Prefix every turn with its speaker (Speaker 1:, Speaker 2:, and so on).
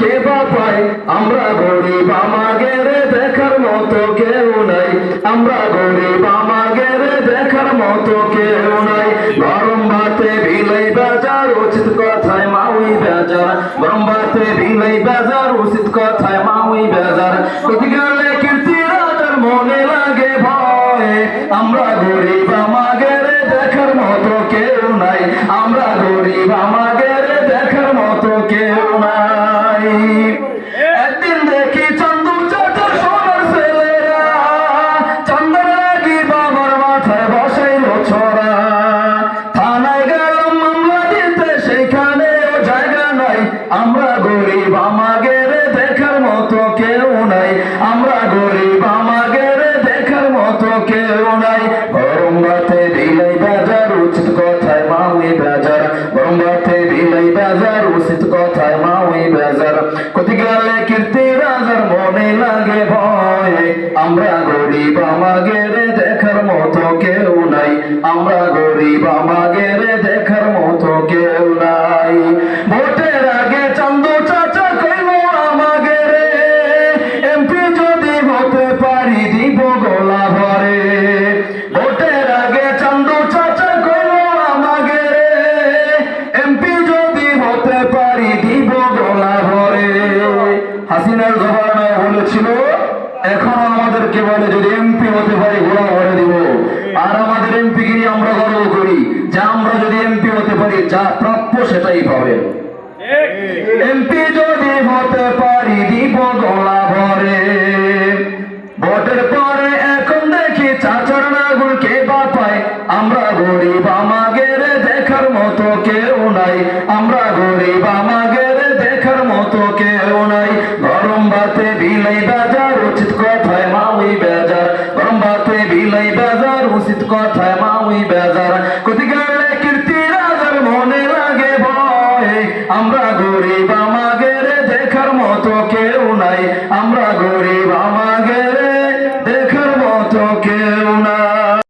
Speaker 1: কে বা পায় আমরা গরিব, আমাদের দেখার মতো কেউ নাই। আমরা গরিব, আমাদের দেখার মতো কেউ নাই। গরম ভাতে বিলাই বাজার, উচিত কথায় মাউই বাজার। গরম ভাতে বিলাই বাজার, উচিত কথায় মাউই বাজার। গেলে কীর্তি রাজার মনে লাগে ভয়। আমরা গরিব, আমাদের দেখার মতো কেউ নাই। আমরা গরিব, আমাদের দেখার মতো কেউ নাই। একদিন দেখি চন্দু চাচার সোনার ছেলেরা, চন্দন লাগি বাবার মাথায় বসাইল ছড়া থানায় গেলাম মামলা দিতে, সেখানেও জায়গা নাই। আমরা গরিব, আমাদের দেখার মতো কেউ নাই। আমরা গরিব, আমাদের দেখার মতো কেউ নাই। গরম রাতে বিলাই বাজার উচিত আমরা গরিব আমাদের দেখার মতো কেউ নাই। আমরা গরিব আমাদের এখনও আমাদেরকে বলে যদি এমপি হতে পারি গোলা ভরে দিব। আর আমাদের এমপি গিরি আমরা গর্ব করি। যে আমরা যদি এমপি হতে পারি, যা প্রাপ্য সেটাই পাবেন। এমপি যদি হতে পারি, দিব গলা ভরে। ভোটের পরে এখন দেখি চাচার নাগুল কে বাপায় আমরা গরিব, আমাদের দেখার মতো কেউ নাই। আমরা গরিব, আমাদের দেখার মতো কেউ নাই। গরম ভাতে বিলাই আমরা গরিব